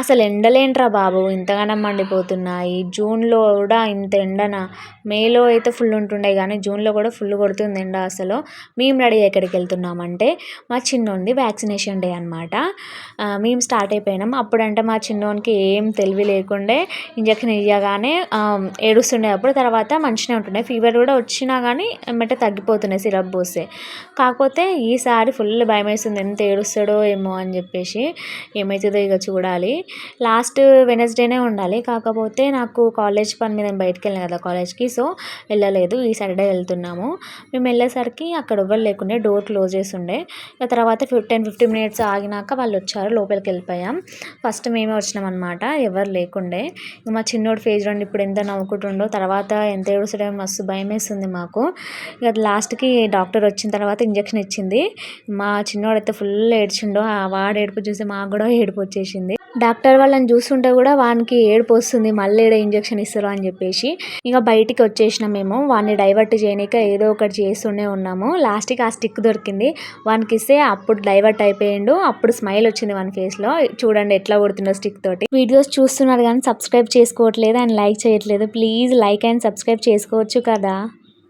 అసలు ఎండలేంట్రా బాబు? ఇంతగానం మండిపోతున్నాయి జూన్లో కూడా ఇంత ఎండన? మేలో అయితే ఫుల్ ఉంటుండే కానీ జూన్లో కూడా ఫుల్ కొడుతుంది ఎండ అసలు. మేము రెడీ ఎక్కడికి వెళ్తున్నామంటే మా చిన్నోంది వ్యాక్సినేషన్ డే అనమాట మేము స్టార్ట్ అయిపోయినాం. అప్పుడంటే మా చిన్నోనికి ఏం తెలివి లేకుండే ఇంజక్షన్ ఇవ్వగానే ఏడుస్తుండే అప్పుడు. తర్వాత మంచిగా ఉంటుండే. ఫీవర్ కూడా వచ్చినా కానీ వెంబటే తగ్గిపోతున్నాయి సిరప్ పోస్తే. కాకపోతే ఈసారి ఫుల్ భయం వేస్తుంది ఎంత ఏడుస్తాడో ఏమో అని చెప్పేసి. ఏమవుతుందో ఇక చూడాలి. లాస్ట్ వెనస్డేనే ఉండాలి. కాకపోతే నాకు కాలేజ్ పని మీద బయటకు వెళ్ళాను కదా కాలేజ్కి. సో వెళ్ళలేదు. ఈ సాటర్డే వెళ్తున్నాము. మేము వెళ్ళేసరికి అక్కడ ఎవ్వరు లేకుండే డోర్ క్లోజ్ చేసి ఉండే తర్వాత టెన్ ఫిఫ్టీన్ మినిట్స్ ఆగినాక వాళ్ళు వచ్చారు లోపలికి వెళ్ళిపోయాం. ఫస్ట్ మేమే వచ్చినాం అనమాట ఎవరు లేకుండే. మా చిన్నోడు ఫేజ్ రెండు ఇప్పుడు ఎంత నవ్వుకుంటుండో. తర్వాత ఎంత ఏడుస్తుండే మస్తు భయం వేస్తుంది మాకు. ఇక లాస్ట్కి డాక్టర్ వచ్చిన తర్వాత ఇంజక్షన్ ఇచ్చింది. మా చిన్నోడు అయితే ఫుల్ ఏడ్చిండో వాడు ఏడుపు చూసి మాకు కూడా ఏడుపు వచ్చేసింది. డాక్టర్ వాళ్ళని చూస్తుంటే కూడా వానికి ఏడుపు వస్తుంది మళ్ళీ ఏడ ఇంజక్షన్ ఇస్తారు అని చెప్పేసి. ఇంకా బయటికి వచ్చేసినాం మేము. వాడిని డైవర్ట్ చేయనిక ఏదో ఒకటి చేస్తూనే ఉన్నాము. లాస్ట్కి ఆ స్టిక్ దొరికింది. వానికి ఇస్తే అప్పుడు డైవర్ట్ అయిపోయిండు. అప్పుడు స్మైల్ వచ్చింది వాని ఫేస్లో. చూడండి ఎట్లా కొడుతుండో స్టిక్ తోటి. వీడియోస్ చూస్తున్నారు కానీ సబ్స్క్రైబ్ చేసుకోవట్లేదు అండ్ లైక్ చేయట్లేదు. ప్లీజ్ లైక్ అండ్ సబ్స్క్రైబ్ చేసుకోవచ్చు కదా.